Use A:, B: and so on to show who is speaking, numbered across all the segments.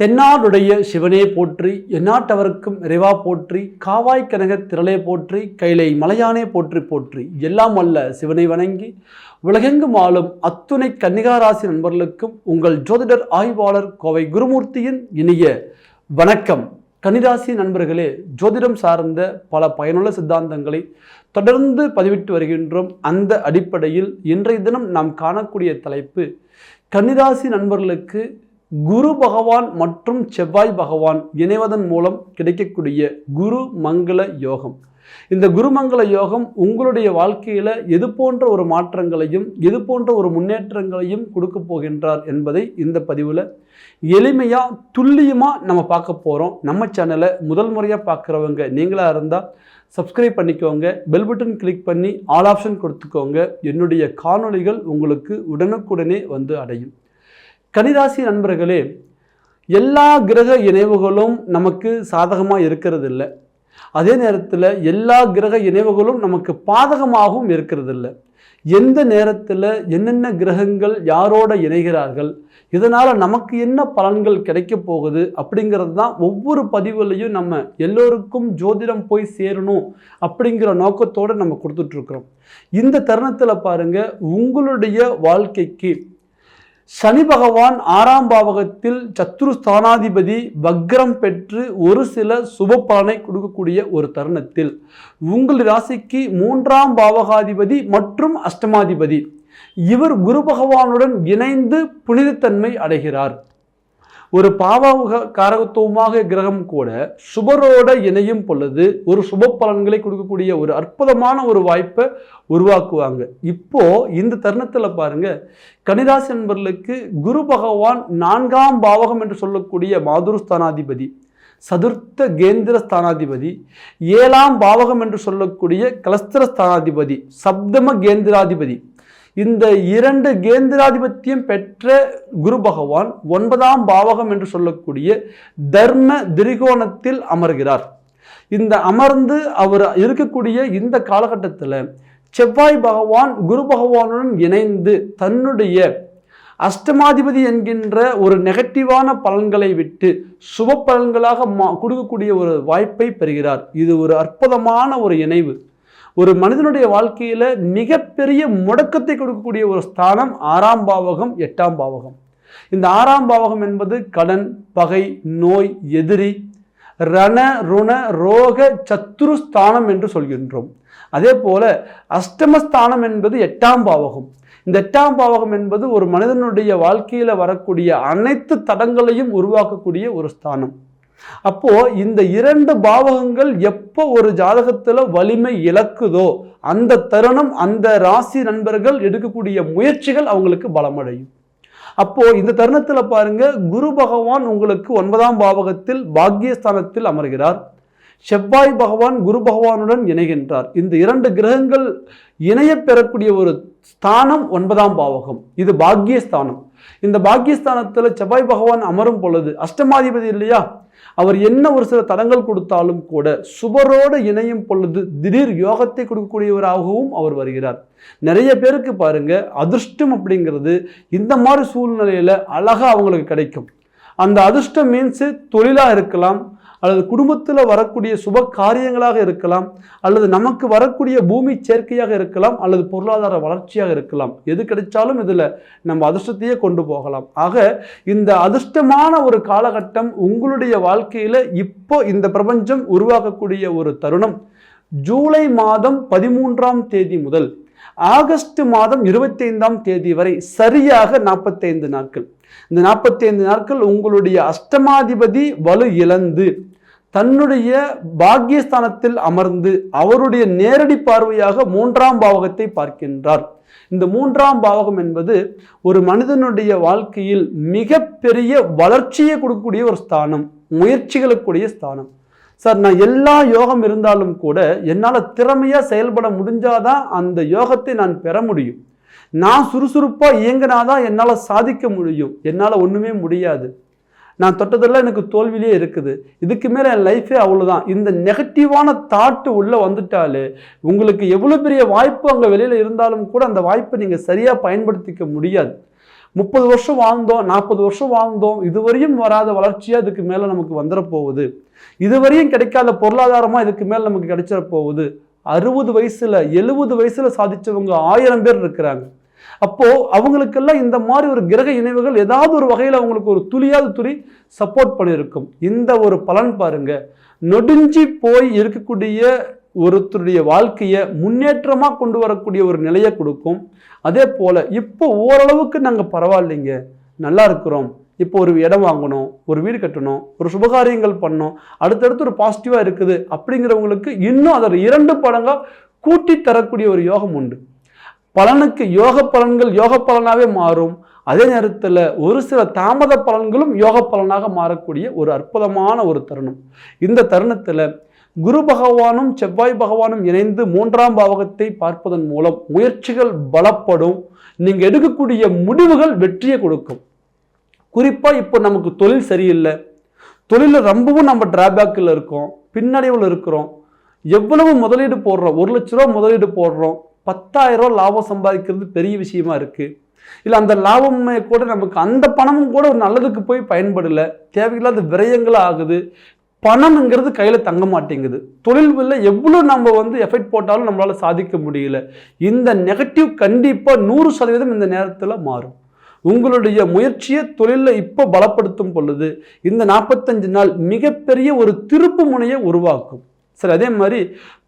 A: தென்னாடுடைய சிவனே போற்றி எந்நாட்டவருக்கும் இறைவா போற்றி காவாய் கனக திரளே போற்றி கைலை மலையானே போற்றி போற்றி எல்லாம் அல்ல சிவனை வணங்கி. உலகெங்கும் ஆளும் அத்துணை கன்னிகாராசி நண்பர்களுக்கும் உங்கள் ஜோதிடர் ஆய்வாளர் கோவை குருமூர்த்தியின் இனிய வணக்கம். கன்னிராசி நண்பர்களே ஜோதிடம் சார்ந்த பல பயனுள்ள சித்தாந்தங்களை தொடர்ந்து பதிவிட்டு வருகின்றோம். அந்த அடிப்படையில் இன்றைய தினம் நாம் காணக்கூடிய தலைப்பு கன்னிராசி நண்பர்களுக்கு குரு பகவான் மற்றும் செவ்வாய் பகவான் இணைவதன் மூலம் கிடைக்கக்கூடிய குரு மங்கள யோகம். இந்த குருமங்கள யோகம் உங்களுடைய வாழ்க்கையில் எது போன்ற ஒரு மாற்றங்களையும் எது போன்ற ஒரு முன்னேற்றங்களையும் கொடுக்க போகின்றார் என்பதை இந்த பதிவில் எளிமையாக துல்லியமாக நம்ம பார்க்க போகிறோம் நம்ம சேனலை முதல் முறையாக பார்க்குறவங்க நீங்களாக இருந்தால் சப்ஸ்கிரைப் பண்ணிக்கோங்க. பெல் பட்டன் கிளிக் பண்ணி ஆல் ஆப்ஷன் கொடுத்துக்கோங்க. என்னுடைய காணொளிகள் உங்களுக்கு உடனுக்குடனே வந்து அடையும். கனிராசி நண்பர்களே எல்லா கிரக இணைவுகளும் நமக்கு சாதகமாக இருக்கிறது இல்லை அதே நேரத்தில் எல்லா கிரக இணைவுகளும் நமக்கு பாதகமாகவும் இருக்கிறது இல்லை எந்த நேரத்தில் என்னென்ன கிரகங்கள் யாரோட இணைகிறார்கள் இதனால் நமக்கு என்ன பலன்கள் கிடைக்க போகுது அப்படிங்கிறது தான் ஒவ்வொரு பதிவுலையும் நம்ம எல்லோருக்கும் ஜோதிடம் போய் சேரணும் அப்படிங்கிற நோக்கத்தோடு நம்ம கொடுத்துட்ருக்குறோம் இந்த தருணத்தில் பாருங்கள் உங்களுடைய வாழ்க்கைக்கு சனி பகவான் ஆறாம் பாவகத்தில் சத்ரு ஸ்தானாதிபதி வக்ரம் பெற்று ஒரு சில சுப பலனை கொடுக்கக்கூடிய ஒரு தருணத்தில் உங்கள் ராசிக்கு மூன்றாம் பாவகாதிபதி மற்றும் அஷ்டமாதிபதி. இவர் குரு பகவானுடன் இணைந்து புனிதத்தன்மை அடைகிறார். ஒரு பாவக காரகத்துவமாக கிரகம் கூட சுபரோட இணையும் பொழுது ஒரு சுப பலன்களை கொடுக்கக்கூடிய ஒரு அற்புதமான ஒரு வாய்ப்பை உருவாக்குவாங்க. இப்போ இந்த தருணத்தில் பாருங்க கனிராசி என்பர்களுக்கு குரு பகவான் நான்காம் பாவகம் என்று சொல்லக்கூடிய மாதுருஸ்தானாதிபதி சதுர்த்த கேந்திர ஸ்தானாதிபதி ஏழாம் பாவகம் என்று சொல்லக்கூடிய கலஸ்திர ஸ்தானாதிபதி சப்தம கேந்திராதிபதி இந்த இரண்டு கேந்திராதிபத்தியம் பெற்ற குரு பகவான் ஒன்பதாம் பாவகம் என்று சொல்லக்கூடிய தர்ம திரிகோணத்தில் அமர்கிறார். இந்த அமர்ந்து அவர் இருக்கக்கூடிய இந்த காலகட்டத்தில் செவ்வாய் பகவான் குரு பகவானுடன் இணைந்து தன்னுடைய அஷ்டமாதிபதி என்கின்ற ஒரு நெகட்டிவான பலன்களை விட்டு சுப பலன்களாக மா கொடுக்கக்கூடிய ஒரு வாய்ப்பை பெறுகிறார். இது ஒரு அற்புதமான ஒரு இணைவு. ஒரு மனிதனுடைய வாழ்க்கையில் மிகப்பெரிய முடக்கத்தை கொடுக்கக்கூடிய ஒரு ஸ்தானம் ஆறாம் பாவகம் எட்டாம் பாவகம். இந்த ஆறாம் பாவகம் என்பது கடன் பகை நோய் எதிரி ரண ருண ரோக சத்துரு ஸ்தானம் என்று சொல்கின்றோம். அதே போல அஷ்டமஸ்தானம் என்பது எட்டாம் பாவகம். இந்த எட்டாம் பாவகம் என்பது ஒரு மனிதனுடைய வாழ்க்கையில் வரக்கூடிய அனைத்து தடங்களையும் உருவாக்கக்கூடிய ஒரு ஸ்தானம். அப்போ இந்த இரண்டு பாவகங்கள் எப்போ ஒரு ஜாதகத்துல வலிமை இழக்குதோ அந்த தருணம் அந்த ராசி நண்பர்கள் எடுக்கக்கூடிய முயற்சிகள் அவங்களுக்கு பலமடையும். அப்போ இந்த தருணத்துல பாருங்க குரு பகவான் உங்களுக்கு ஒன்பதாம் பாவகத்தில் பாக்கியஸ்தானத்தில் அமர்கிறார். செவ்வாய் பகவான் குரு பகவானுடன் இணைகின்றார். இந்த இரண்டு கிரகங்கள் இணைய பெறக்கூடிய ஒரு ஸ்தானம் ஒன்பதாம் பாவகம். இது பாக்கியஸ்தானம் இந்த பாக்கியஸ்தானத்தில் செவ்வாய் பகவான் அமரும் பொழுது அஷ்டமாதிபதி இல்லையா? அவர் என்ன ஒரு சில தடங்கள் கொடுத்தாலும் கூட சுபரோடு இணையும் பொழுது திடீர் யோகத்தை கொடுக்கக்கூடியவராகவும் அவர் வருகிறார். நிறைய பேருக்கு பாருங்க அதிர்ஷ்டம் அப்படிங்கிறது இந்த மாதிரி சூழ்நிலையில் அழகாக அவங்களுக்கு கிடைக்கும். அந்த அதிர்ஷ்டம் மீன்ஸு தொழிலாக இருக்கலாம் அல்லது குடும்பத்தில் வரக்கூடிய சுப காரியங்களாக இருக்கலாம் அல்லது நமக்கு வரக்கூடிய பூமி சேர்க்கையாக இருக்கலாம் அல்லது பொருளாதார வளர்ச்சியாக இருக்கலாம். எது கிடைச்சாலும் இதில் நம்ம அதிர்ஷ்டத்தையே கொண்டு போகலாம். ஆக இந்த அதிர்ஷ்டமான ஒரு காலகட்டம் உங்களுடைய வாழ்க்கையில் இப்போ இந்த பிரபஞ்சம் உருவாக்கக்கூடிய ஒரு தருணம். ஜூலை மாதம் பதிமூன்றாம் தேதி முதல் ஆகஸ்ட் மாதம் இருபத்தைந்தாம் தேதி வரை சரியாக நாற்பத்தைந்து நாட்கள். இந்த நாற்பத்தைந்து நாட்கள் உங்களுடைய அஷ்டமாதிபதி வலு இழந்து தன்னுடைய பாக்கியஸ்தானத்தில் அமர்ந்து அவருடைய நேரடி பார்வையாக மூன்றாம் பாவகத்தை பார்க்கின்றார். இந்த மூன்றாம் பாவகம் என்பது ஒரு மனிதனுடைய வாழ்க்கையில் மிகப்பெரிய வளர்ச்சியை கொடுக்கக்கூடிய ஒரு ஸ்தானம் முயற்சிகளுக்குடைய ஸ்தானம். சார் நான் எல்லா யோகம் இருந்தாலும் கூட என்னால் திறமையாக செயல்பட முடிஞ்சாதான் அந்த யோகத்தை நான் பெற முடியும். நான் சுறுசுறுப்பாக இயங்கினாதான் என்னால் சாதிக்க முடியும். என்னால் ஒன்றுமே முடியாது. நான் தொட்டதெல்லாம் எனக்கு தோல்வியிலே இருக்குது. இதுக்கு மேலே என் லைஃபே அவ்வளோதான் இந்த நெகட்டிவான தாட்டு உள்ளே வந்துட்டாலே உங்களுக்கு எவ்வளோ பெரிய வாய்ப்பு அங்கே வெளியில் இருந்தாலும் கூட அந்த வாய்ப்பை நீங்கள் சரியாக பயன்படுத்திக்க முடியாது. முப்பது வருஷம் வாழ்ந்தோம் நாற்பது வருஷம் வாழ்ந்தோம் இதுவரையும் வராத வளர்ச்சியாக இதுக்கு மேலே நமக்கு வந்துட போகுது. இதுவரையும் கிடைக்காத பொருளாதாரமாக இதுக்கு மேலே நமக்கு கிடைச்சிட போகுது. அறுபது வயசில் எழுபது வயசில் சாதித்தவங்க ஆயிரம் பேர் இருக்கிறாங்க. அப்போது அவங்களுக்கெல்லாம் இந்த மாதிரி ஒரு கிரக இணைவுகள் ஏதாவது ஒரு வகையில் அவங்களுக்கு ஒரு துளியாவது துளி சப்போர்ட் பண்ணியிருக்கும். இந்த ஒரு பலன் பாருங்க. நொடிஞ்சி போய் இருக்கக்கூடிய ஒருத்தருடைய வாழ்க்கையை முன்னேற்றமாக கொண்டு வரக்கூடிய ஒரு நிலையை கொடுக்கும். அதே போல் இப்போ ஓரளவுக்கு நாங்கள் பரவாயில்லைங்க. நல்லா இருக்கிறோம். இப்போ ஒரு இடம் வாங்கணும் ஒரு வீடு கட்டணும் ஒரு சுபகாரியங்கள் பண்ணோம் அடுத்தடுத்து ஒரு பாசிட்டிவாக இருக்குது அப்படிங்கிறவங்களுக்கு இன்னும் அதோட இரண்டு படங்கள் கூட்டி தரக்கூடிய ஒரு யோகம் உண்டு. பலனுக்கு யோக பலன்கள் யோக பலனாகவே மாறும். அதே நேரத்தில் ஒரு சில தாமத பலன்களும் யோக பலனாக மாறக்கூடிய ஒரு அற்புதமான ஒரு தருணம். இந்த தருணத்தில் குரு பகவானும் செவ்வாய் பகவானும் இணைந்து மூன்றாம் பாவகத்தை பார்ப்பதன் மூலம் முயற்சிகள் பலப்படும். நீங்கள் எடுக்கக்கூடிய முடிவுகள் வெற்றியை கொடுக்கும். குறிப்பாக இப்போ நமக்கு தொழில் சரியில்லை. தொழிலில் ரொம்பவும் நம்ம டிராபேக்கில் இருக்கோம். பின்னடைவில் இருக்கிறோம். எவ்வளவு முதலீடு போடுறோம்? ஒரு லட்ச ரூபா முதலீடு போடுறோம். பத்தாயிரம் ரூபா லாபம் சம்பாதிக்கிறது பெரிய விஷயமா இருக்குது இல்லை அந்த லாபமே கூட நமக்கு அந்த பணமும் கூட ஒரு நல்லதுக்கு போய் பயன்படலை. தேவையில்லாத விரயங்களாக ஆகுது. பணம்ங்கிறது கையில் தங்க மாட்டேங்குது. தொழில் எவ்வளோ நம்ம வந்து எஃபெக்ட் போட்டாலும் நம்மளால் சாதிக்க முடியல. இந்த நெகட்டிவ் கண்டிப்பாக நூறு சதவீதம் இந்த நேரத்தில் மாறும். உங்களுடைய முயற்சியை தொழிலில் இப்போ பலப்படுத்தும் பொழுது இந்த நாற்பத்தஞ்சு நாள் மிகப்பெரிய ஒரு திருப்பு முனையை உருவாக்கும். சரி அதே மாதிரி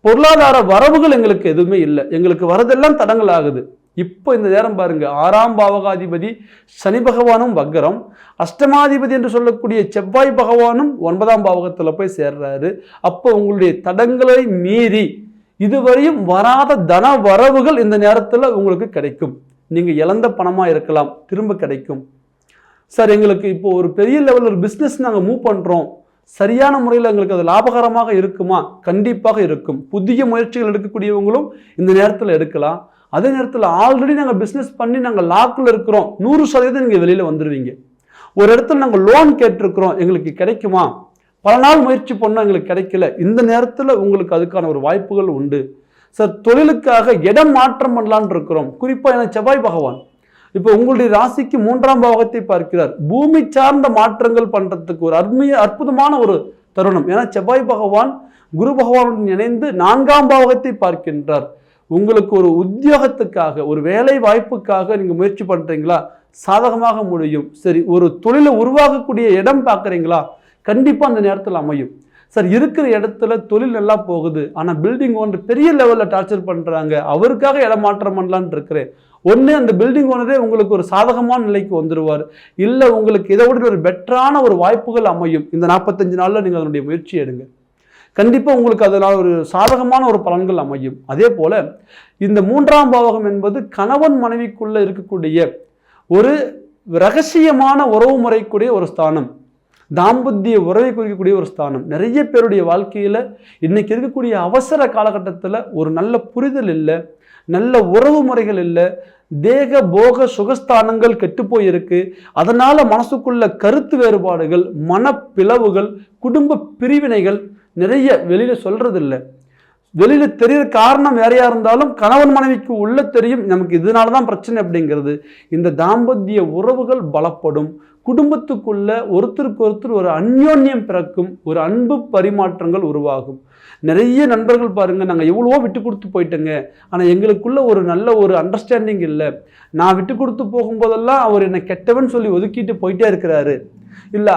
A: பொருளாதார வரவுகள் எங்களுக்கு எதுவுமே இல்லை. எங்களுக்கு வரதெல்லாம் தடங்கள் ஆகுது. இப்போ இந்த நேரம் பாருங்க ஆறாம் பாவகாதிபதி சனி பகவானும் வக்கரம் அஷ்டமாதிபதி என்று சொல்லக்கூடிய செவ்வாய் பகவானும் ஒன்பதாம் பாவகத்தில் போய் சேர்றாரு. அப்போ உங்களுடைய தடங்களை மீறி இதுவரையும் வராத தன வரவுகள் இந்த நேரத்தில் உங்களுக்கு கிடைக்கும். நீங்கள் இழந்த பணமாக இருக்கலாம் திரும்ப கிடைக்கும். சார் எங்களுக்கு இப்போ ஒரு பெரிய லெவலில் ஒரு பிஸ்னஸ் நாங்கள் மூவ் பண்ணுறோம் சரியான முறையில் எங்களுக்கு அது லாபகரமாக இருக்குமா? கண்டிப்பாக இருக்கும். புதிய முயற்சிகள் எடுக்கக்கூடியவங்களும் இந்த நேரத்தில் எடுக்கலாம். அதே நேரத்தில் ஆல்ரெடி நாங்கள் பிஸ்னஸ் பண்ணி நாங்கள் லாக்கில் இருக்கிறோம். நூறு சதவீதம் நீங்கள் வெளியில் வந்துடுவீங்க ஒரு இடத்துல நாங்கள் லோன் கேட்டிருக்கிறோம். எங்களுக்கு கிடைக்குமா? பல நாள் முயற்சி பண்ணோம் எங்களுக்கு கிடைக்கல. இந்த நேரத்தில் உங்களுக்கு அதுக்கான ஒரு வாய்ப்புகள் உண்டு. சார் தொழிலுக்காக இடம் மாற்றம் பண்ணலான் இருக்கிறோம். குறிப்பாக எனக்கு செவ்வாய் பகவான். இப்போ உங்களுடைய ராசிக்கு மூன்றாம் பாவகத்தை பார்க்கிறார். பூமி சார்ந்த மாற்றங்கள் பண்ணுறதுக்கு ஒரு அருமைய அற்புதமான ஒரு தருணம். ஏன்னா செவ்வாய் பகவான் குரு பகவானுடன் இணைந்து நான்காம் பாவகத்தை பார்க்கின்றார். உங்களுக்கு ஒரு உத்தியோகத்துக்காக ஒரு வேலை வாய்ப்புக்காக நீங்கள் முயற்சி பண்ணுறீங்களா சாதகமாக முடியும். சரி ஒரு தொழிலை உருவாகக்கூடிய இடம் பார்க்குறீங்களா? கண்டிப்பாக அந்த நேரத்தில் அமையும். சார் இருக்கிற இடத்துல தொழில் நல்லா போகுது. ஆனால் பில்டிங் ஒன்று பெரிய லெவலில் டார்ச்சர் பண்ணுறாங்க அவருக்காக இடம் மாற்றம் பண்ணலான்னு இருக்கிறேன். ஒன்று அந்த பில்டிங் ஓனரே உங்களுக்கு ஒரு சாதகமான நிலைக்கு வந்துடுவார் இல்லை உங்களுக்கு இதை விட ஒரு பெட்டரான ஒரு வாய்ப்புகள் அமையும். இந்த நாற்பத்தஞ்சு நாளில் நீங்கள் அதனுடைய முயற்சி எடுங்க. கண்டிப்பாக உங்களுக்கு அதனால் ஒரு சாதகமான ஒரு பலன்கள் அமையும். அதே போல் இந்த மூன்றாம் பாவகம் என்பது கணவன் மனைவிக்குள்ளே இருக்கக்கூடிய ஒரு ரகசியமான உறவு முறைக்குடைய ஒரு ஸ்தானம். தாம்பத்திய உறவை குறிக்கக்கூடிய ஒரு ஸ்தானம். நிறைய பேருடைய வாழ்க்கையில் இன்றைக்கி இருக்கக்கூடிய அவசர காலகட்டத்தில் ஒரு நல்ல புரிதல் இல்லை. நல்ல உறவு முறைகள் இல்லை தேக போக சுகஸ்தானங்கள் கெட்டு போயிருக்கு. அதனால் மனசுக்குள்ள கருத்து வேறுபாடுகள் மனப்பிளவுகள் குடும்ப பிரிவினைகள் நிறைய வெளியில் சொல்கிறதில்ல வெளியில தெரியிற காரணம் வேறையா இருந்தாலும் கணவன் மனைவிக்கு உள்ள தெரியும் நமக்கு இதனால தான் பிரச்சனை அப்படிங்கிறது. இந்த தாம்பத்திய உறவுகள் பலப்படும். குடும்பத்துக்குள்ள ஒருத்தருக்கு ஒருத்தர் ஒரு அந்யோன்யம் பிறக்கும் ஒரு அன்பு பரிமாற்றங்கள் உருவாகும். நிறைய நண்பர்கள் பாருங்கள் நாங்கள் எவ்வளவோ விட்டு கொடுத்து போயிட்டேங்க. ஆனால் எங்களுக்குள்ள ஒரு நல்ல ஒரு அண்டர்ஸ்டாண்டிங் இல்லை. நான் விட்டு கொடுத்து போகும்போதெல்லாம் அவர் என்னை கெட்டவன் சொல்லி ஒதுக்கிட்டு போயிட்டே இருக்கிறாரு. இல்லை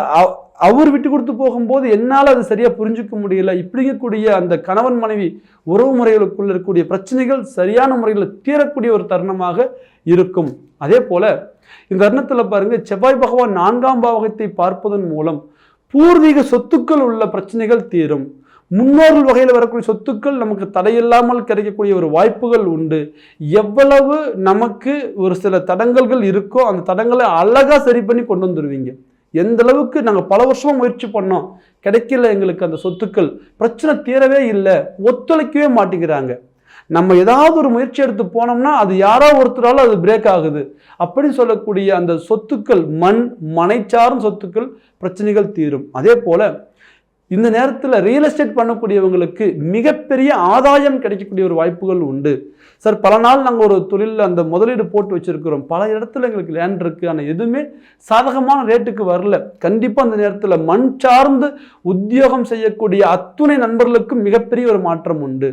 A: அவர் விட்டு கொடுத்து போகும்போது என்னால் அது சரியாக புரிஞ்சுக்க முடியல. இப்படிங்கக்கூடிய அந்த கணவன் மனைவி உறவு முறைகளுக்குள்ள இருக்கக்கூடிய பிரச்சனைகள் சரியான முறையில் தீரக்கூடிய ஒரு தருணமாக இருக்கும். அதே போல இந்த தருணத்தில் பாருங்க செவ்வாய் பகவான் நான்காம் பாவகத்தை பார்ப்பதன் மூலம் பூர்வீக சொத்துக்கள் உள்ள பிரச்சனைகள் தீரும். முன்னோர்கள் வகையில் வரக்கூடிய சொத்துக்கள் நமக்கு தடையில்லாமல் கிடைக்கக்கூடிய ஒரு வாய்ப்புகள் உண்டு. எவ்வளவு நமக்கு ஒரு சில தடங்கல்கள் இருக்கோ அந்த தடங்களை அழகாக சரி பண்ணி கொண்டு வந்துடுவீங்க எந்த அளவுக்கு நாங்கள் பல வருஷமாக முயற்சி பண்ணோம். கிடைக்கல எங்களுக்கு அந்த சொத்துக்கள். பிரச்சனை தீரவே இல்லை. ஒத்துழைக்கவே மாட்டேங்கிறாங்க. நம்ம ஏதாவது ஒரு முயற்சி எடுத்து போனோம்னா அது யாரோ ஒருத்தரால் அது பிரேக் ஆகுது. அப்படின்னு சொல்லக்கூடிய அந்த சொத்துக்கள் மண் மனைச்சாரும் சொத்துக்கள் பிரச்சனைகள் தீரும். அதே போல் இந்த நேரத்தில் ரியல் எஸ்டேட் பண்ணக்கூடியவங்களுக்கு மிகப்பெரிய ஆதாயம் கிடைக்கக்கூடிய ஒரு வாய்ப்புகள் உண்டு. சார் பல நாள் நாங்கள் ஒரு தொழிலில் அந்த முதலீடு போட்டு வச்சுருக்கிறோம். பல இடத்துல எங்களுக்கு லேண்ட் இருக்குது ஆனால் எதுவுமே சாதகமான ரேட்டுக்கு வரல. கண்டிப்பாக அந்த நேரத்தில் மண் சார்ந்து உத்தியோகம் செய்யக்கூடிய அத்துணை நண்பர்களுக்கும் மிகப்பெரிய ஒரு மாற்றம் உண்டு.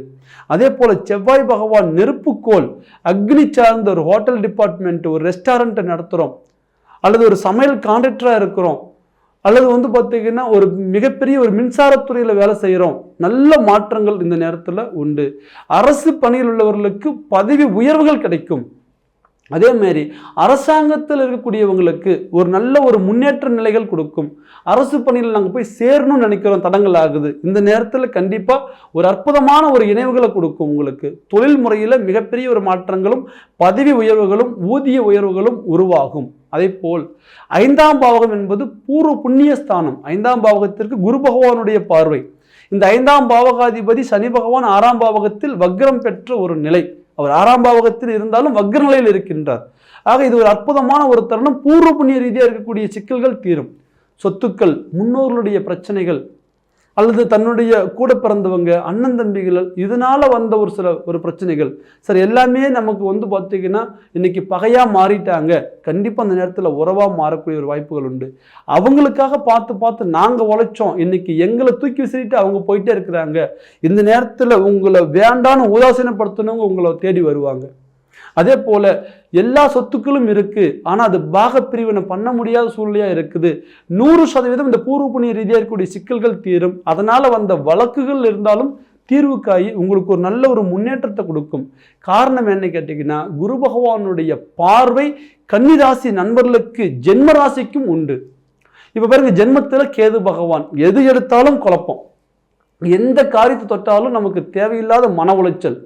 A: அதே போல் செவ்வாய் பகவான் நெருப்புக்கோள் அக்னி சார்ந்த ஒரு ஹோட்டல் டிபார்ட்மெண்ட் ஒரு ரெஸ்டாரண்ட்டை நடத்துகிறோம் அல்லது ஒரு சமையல் கான்ட்ராக்டராக இருக்கிறோம். அல்லது வந்து பார்த்தீங்கன்னா ஒரு மிகப்பெரிய ஒரு மின்சாரத்துறையில் வேலை செய்கிறோம் நல்ல மாற்றங்கள் இந்த நேரத்தில் உண்டு. அரசு பணியில் உள்ளவர்களுக்கு பதவி உயர்வுகள் கிடைக்கும். அதே மாதிரி அரசாங்கத்தில் இருக்கக்கூடியவங்களுக்கு ஒரு நல்ல ஒரு முன்னேற்ற நிலைகள் கொடுக்கும். அரசு பணியில் நாங்கள் போய் சேரணும்னு நினைக்கிறோம். தடங்கள் ஆகுது. இந்த நேரத்தில் கண்டிப்பாக ஒரு அற்புதமான ஒரு இணைவுகளை கொடுக்கும் உங்களுக்கு. தொழில் முறையில் மிகப்பெரிய ஒரு மாற்றங்களும் பதவி உயர்வுகளும் ஊதிய உயர்வுகளும் உருவாகும். அதே போல் ஐந்தாம் பாவகம் என்பது பூர்வ புண்ணியஸ்தானம். ஐந்தாம் பாவகத்திற்கு குரு பகவானுடைய பார்வை. இந்த ஐந்தாம் பாவகாதிபதி சனி பகவான் ஆறாம் பாவகத்தில் வக்ரம் பெற்ற ஒரு நிலை. அவர் ஆறாம் பாவகத்தில் இருந்தாலும் வக்ர நிலையில் இருக்கின்றார். ஆக இது ஒரு அற்புதமான ஒரு தருணம். பூர்வ புண்ணிய ரீதியாக இருக்கக்கூடிய சிக்கல்கள் தீரும். சொத்துக்கள் முன்னோர்களுடைய பிரச்சனைகள் அல்லது தன்னுடைய கூட பிறந்தவங்க அண்ணன் தம்பிகள் இதனால் வந்த ஒரு சில ஒரு பிரச்சனைகள். சார் எல்லாமே நமக்கு வந்து பார்த்திங்கன்னா இன்னைக்கு பகையாக மாறிட்டாங்க. கண்டிப்பாக அந்த நேரத்தில் உறவாக மாறக்கூடிய ஒரு வாய்ப்புகள் உண்டு. அவங்களுக்காக பார்த்து பார்த்து நாங்கள் உழைச்சோம். இன்னைக்கு எங்களை தூக்கி விசிறிட்டு அவங்க போயிட்டே இருக்கிறாங்க. இந்த நேரத்தில் உங்களை வேண்டான்னு உதாசீனப்படுத்தணுங்க உங்களை தேடி வருவாங்க. அதே போல் எல்லா சொத்துக்களும் இருக்குது ஆனால் அது பாக பிரிவினை பண்ண முடியாத சூழ்நிலையாக இருக்குது. நூறு சதவீதம் இந்த பூர்வ புண்ணிய ரீதியாக இருக்கக்கூடிய சிக்கல்கள் தீரும். அதனால் வந்த வழக்குகள் இருந்தாலும் தீர்வுக்காகி உங்களுக்கு ஒரு நல்ல ஒரு முன்னேற்றத்தை கொடுக்கும். காரணம் என்ன கேட்டிங்கன்னா குரு பகவானுடைய பார்வை கன்னிராசி நண்பர்களுக்கு ஜென்ம ராசிக்கும் உண்டு. இப்போ பாருங்க ஜென்மத்தில் கேது பகவான். எது எடுத்தாலும் குழப்பம். எந்த காரியத்தை தொட்டாலும் நமக்கு தேவையில்லாத மன உளைச்சல்.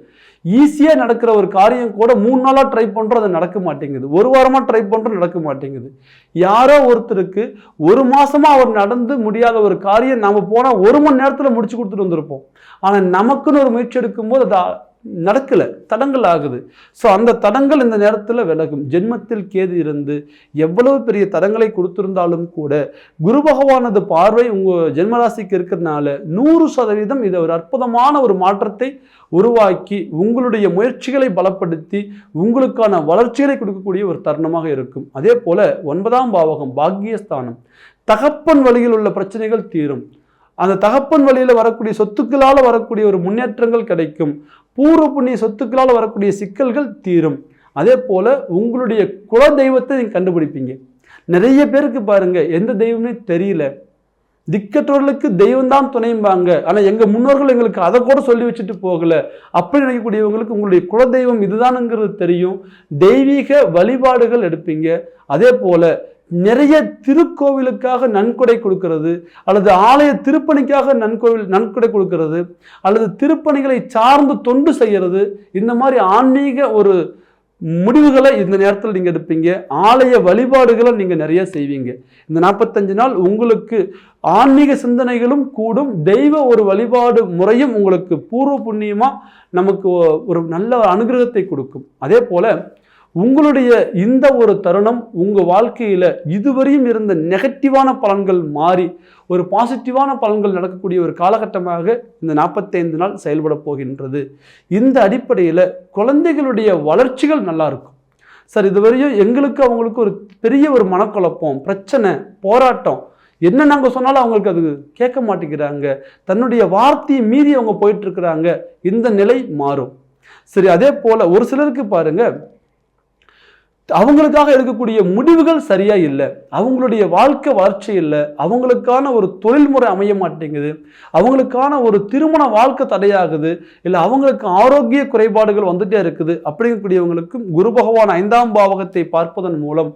A: ஈஸியாக நடக்கிற ஒரு காரியம் கூட மூணு நாளாக ட்ரை பண்ணுறோம் அது நடக்க மாட்டேங்குது. ஒரு வாரமாக ட்ரை பண்ணுறோம் நடக்க மாட்டேங்குது. யாரோ ஒருத்தருக்கு ஒரு மாதமாக அவர் நடந்து முடியாத ஒரு காரியம் நம்ம போனால் ஒரு மணி நேரத்தில் முடிச்சு கொடுத்துட்டு வந்திருப்போம். ஆனால் நமக்குன்னு ஒரு முயற்சி எடுக்கும்போது அது நடக்கலை தடங்கள் ஆகுது. ஸோ அந்த தடங்கள் இந்த நேரத்தில் விலகும். ஜென்மத்தில் கேது இருந்து எவ்வளவு பெரிய தடங்களை கொடுத்திருந்தாலும் கூட குரு பகவானது பார்வை உங்கள் ஜென்மராசிக்கு இருக்கிறதுனால நூறு சதவீதம் இதை ஒரு அற்புதமான ஒரு மாற்றத்தை உருவாக்கி உங்களுடைய முயற்சிகளை பலப்படுத்தி உங்களுக்கான வளர்ச்சிகளை கொடுக்கக்கூடிய ஒரு தருணமாக இருக்கும். அதே போல் ஒன்பதாம் பாவகம் பாக்கியஸ்தானம் தகப்பன் வழியில் உள்ள பிரச்சனைகள் தீரும். அந்த தகப்பன் வழியில் வரக்கூடிய சொத்துக்களால் வரக்கூடிய ஒரு முன்னேற்றங்கள் கிடைக்கும். பூர்வ புண்ணிய சொத்துக்களால் வரக்கூடிய சிக்கல்கள் தீரும். அதே போல் உங்களுடைய குல தெய்வத்தை நீங்கள் கண்டுபிடிப்பீங்க. நிறைய பேருக்கு பாருங்கள் எந்த தெய்வமே தெரியல. திக்கற்றவர்களுக்கு தெய்வம் தான் துணையும்பாங்க ஆனால் எங்கள் முன்னோர்கள் எங்களுக்கு அதை கூட சொல்லி வச்சுட்டு போகல. அப்படி நினைக்கக்கூடியவங்களுக்கு உங்களுடைய குலதெய்வம் இதுதானுங்கிறது தெரியும். தெய்வீக வழிபாடுகள் எடுப்பீங்க. அதே போல் நிறைய திருக்கோவிலுக்காக நன்கொடை கொடுக்கிறது அல்லது ஆலய திருப்பணிக்காக நன்கோவில் நன்கொடை கொடுக்கிறது அல்லது திருப்பணிகளை சார்ந்து தொண்டு செய்கிறது. இந்த மாதிரி ஆன்மீக ஒரு முடிவுகளை இந்த நேரத்தில் நீங்கள் எடுப்பீங்க. ஆலய வழிபாடுகளை நீங்கள் நிறைய செய்வீங்க. இந்த நாற்பத்தஞ்சு நாள் உங்களுக்கு ஆன்மீக சிந்தனைகளும் கூடும். தெய்வ ஒரு வழிபாடு முறையும் உங்களுக்கு பூர்வ புண்ணியமாக நமக்கு ஒரு நல்ல அனுகிரகத்தை கொடுக்கும். அதே போல் உங்களுடைய இந்த ஒரு தருணம் உங்கள் வாழ்க்கையில் இதுவரையும் இருந்த நெகட்டிவான பலன்கள் மாறி ஒரு பாசிட்டிவான பலன்கள் நடக்கக்கூடிய ஒரு காலகட்டமாக இந்த நாற்பத்தைந்து நாள் செயல்பட போகின்றது. இந்த அடிப்படையில் குழந்தைகளுடைய வளர்ச்சிகள் நல்லாயிருக்கும் சார் இதுவரையும் எங்களுக்கு அவங்களுக்கு ஒரு பெரிய ஒரு மனக்குழப்பம் பிரச்சனை போராட்டம். என்ன நாங்கள் சொன்னாலும் அவங்களுக்கு அது கேட்க மாட்டேங்கிறாங்க. தன்னுடைய வார்த்தையை மீறி அவங்க போயிட்டு இருக்கிறாங்க. இந்த நிலை மாறும். சரி அதே போல் ஒரு சிலருக்கு பாருங்கள் அவங்களுக்காக எடுக்கக்கூடிய முடிவுகள் சரியா இல்லை. அவங்களுடைய வாழ்க்கை வளர்ச்சி இல்லை. அவங்களுக்கான ஒரு தொழில்முறை அமைய மாட்டேங்குது. அவங்களுக்கான ஒரு திருமண வாழ்க்கை தடையாகுது. இல்லை அவங்களுக்கு ஆரோக்கிய குறைபாடுகள் வந்துட்டே இருக்குது. அப்படிங்கக்கூடியவங்களுக்கும் குரு பகவான் ஐந்தாம் பாவகத்தை பார்ப்பதன் மூலம்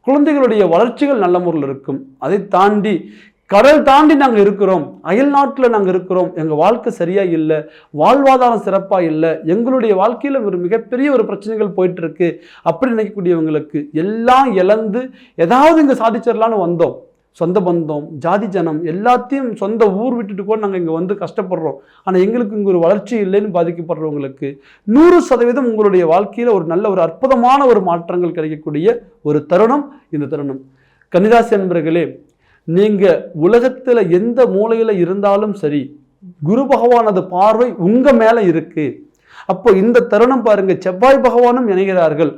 A: குழந்தைகளுடைய வளர்ச்சிகள் நல்ல முறையில் இருக்கும். அதை தாண்டி கடல் தாண்டி நாங்கள் இருக்கிறோம் அயல் நாட்டில் நாங்கள் இருக்கிறோம் எங்கள் வாழ்க்கை சரியாக இல்லை வாழ்வாதாரம் சிறப்பாக இல்லை எங்களுடைய வாழ்க்கையில் ஒரு மிகப்பெரிய ஒரு பிரச்சனைகள் போயிட்டுருக்கு அப்படி நினைக்கக்கூடியவங்களுக்கு எல்லாம் இழந்து ஏதாவது இங்கே சாதிச்சிடலான்னு வந்தோம். சொந்த பந்தம் ஜாதி ஜனம் எல்லாத்தையும் சொந்த ஊர் விட்டுட்டு கூட நாங்கள் இங்கே வந்து கஷ்டப்படுறோம். ஆனால் எங்களுக்கு இங்கே ஒரு வளர்ச்சி இல்லைன்னு பாதிக்கப்படுறவங்களுக்கு நூறு சதவீதம் உங்களுடைய வாழ்க்கையில் ஒரு நல்ல ஒரு அற்புதமான ஒரு மாற்றங்கள் கிடைக்கக்கூடிய ஒரு தருணம் இந்த தருணம். கன்னிராசி அன்பர்களே நீங்கள் உலகத்தில் எந்த மூலையில் இருந்தாலும் சரி குரு பகவானது பார்வை உங்கள் மேலே இருக்கு. அப்போ இந்த தருணம் பாருங்க செவ்வாய் பகவானும் இணைகிறார்கள்.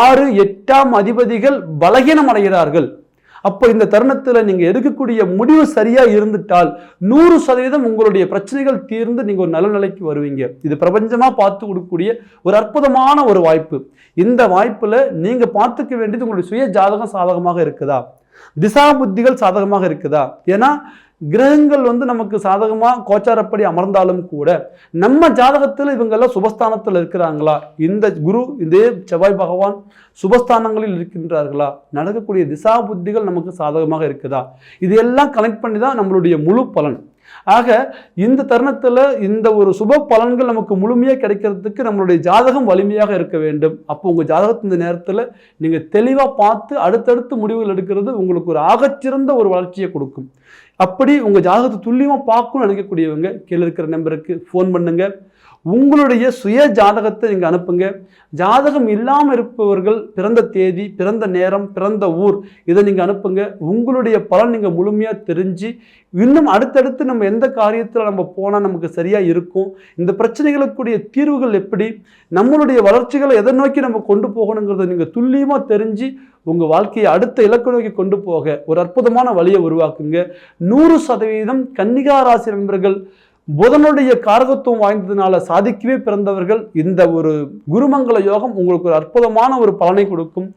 A: ஆறு எட்டாம் அதிபதிகள் பலகீனம் அடைகிறார்கள். அப்போ இந்த தருணத்தில் நீங்கள் எடுக்கக்கூடிய முடிவு சரியாக இருந்துட்டால் நூறு சதவீதம் உங்களுடைய பிரச்சனைகள் தீர்ந்து நீங்கள் ஒரு நல்ல நிலைக்கு வருவீங்க. இது பிரபஞ்சமாக பார்த்து கொடுக்கக்கூடிய ஒரு அற்புதமான ஒரு வாய்ப்பு. இந்த வாய்ப்பில் நீங்கள் பார்த்துக்க வேண்டியது உங்களுடைய சுய ஜாதகம் சாதகமாக இருக்குதா? திசா புத்திகள் சாதகமாக இருக்குதா? ஏன்னா கிரகங்கள் வந்து நமக்கு சாதகமாக கோச்சாரப்படி அமர்ந்தாலும் கூட நம்ம ஜாதகத்தில் இவங்கெல்லாம் சுபஸ்தானத்தில் இருக்கிறாங்களா? இந்த குரு இதே செவ்வாய் பகவான் சுபஸ்தானங்களில் இருக்கின்றார்களா? நடக்கக்கூடிய திசா புத்திகள் நமக்கு சாதகமாக இருக்குதா? இது எல்லாம் கனெக்ட் பண்ணி தான் நம்மளுடைய முழு பலன். ஆக இந்த தருணத்தில் இந்த ஒரு சுப பலன்கள் நமக்கு முழுமையாக கிடைக்கிறதுக்கு நம்மளுடைய ஜாதகம் வலிமையாக இருக்க வேண்டும். அப்போ உங்கள் ஜாதகத்து இந்த நேரத்தில் நீங்கள் தெளிவாக பார்த்து அடுத்தடுத்து முடிவுகள் எடுக்கிறது உங்களுக்கு ஒரு ஆகச்சிறந்த ஒரு வளர்ச்சியை கொடுக்கும். அப்படி உங்கள் ஜாதகத்தை துல்லியமாக பார்க்கணும்னு நினைக்கக்கூடியவங்க கீழே இருக்கிற நம்பருக்கு ஃபோன் பண்ணுங்க. உங்களுடைய சுய ஜாதகத்தை நீங்கள் அனுப்புங்க. ஜாதகம் இல்லாமல் இருப்பவர்கள் பிறந்த தேதி பிறந்த நேரம் பிறந்த ஊர் இதை நீங்கள் அனுப்புங்க. உங்களுடைய பலன் நீங்கள் முழுமையாக தெரிஞ்சு இன்னும் அடுத்தடுத்து நம்ம எந்த காரியத்தில் நம்ம போனால் நமக்கு சரியாக இருக்கும் இந்த பிரச்சனைகளுக்குரிய தீர்வுகள் எப்படி நம்மளுடைய வளர்ச்சிகளை எதை நோக்கி நம்ம கொண்டு போகணுங்கிறத நீங்கள் துல்லியமாக தெரிஞ்சு உங்கள் வாழ்க்கையை அடுத்த இலக்கு நோக்கி கொண்டு போக ஒரு அற்புதமான வழியை உருவாக்குங்க. நூறு சதவீதம் கன்னிகா ராசி நண்பர்கள் புதனுடைய காரகத்துவம் வாய்ந்ததுனால சாதிக்கவே பிறந்தவர்கள் இந்த ஒரு குருமங்கள யோகம் உங்களுக்கு ஒரு அற்புதமான ஒரு பலனை கொடுக்கும்.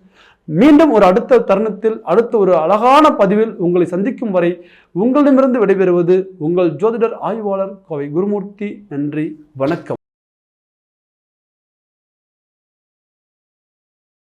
A: மீண்டும் ஒரு அடுத்த தருணத்தில் அடுத்த ஒரு அழகான பதிவில் உங்களை சந்திக்கும் வரை உங்களிடமிருந்து விடைபெறுவது உங்கள் ஜோதிடர் ஆய்வாளர் கோவை குருமூர்த்தி. நன்றி வணக்கம்.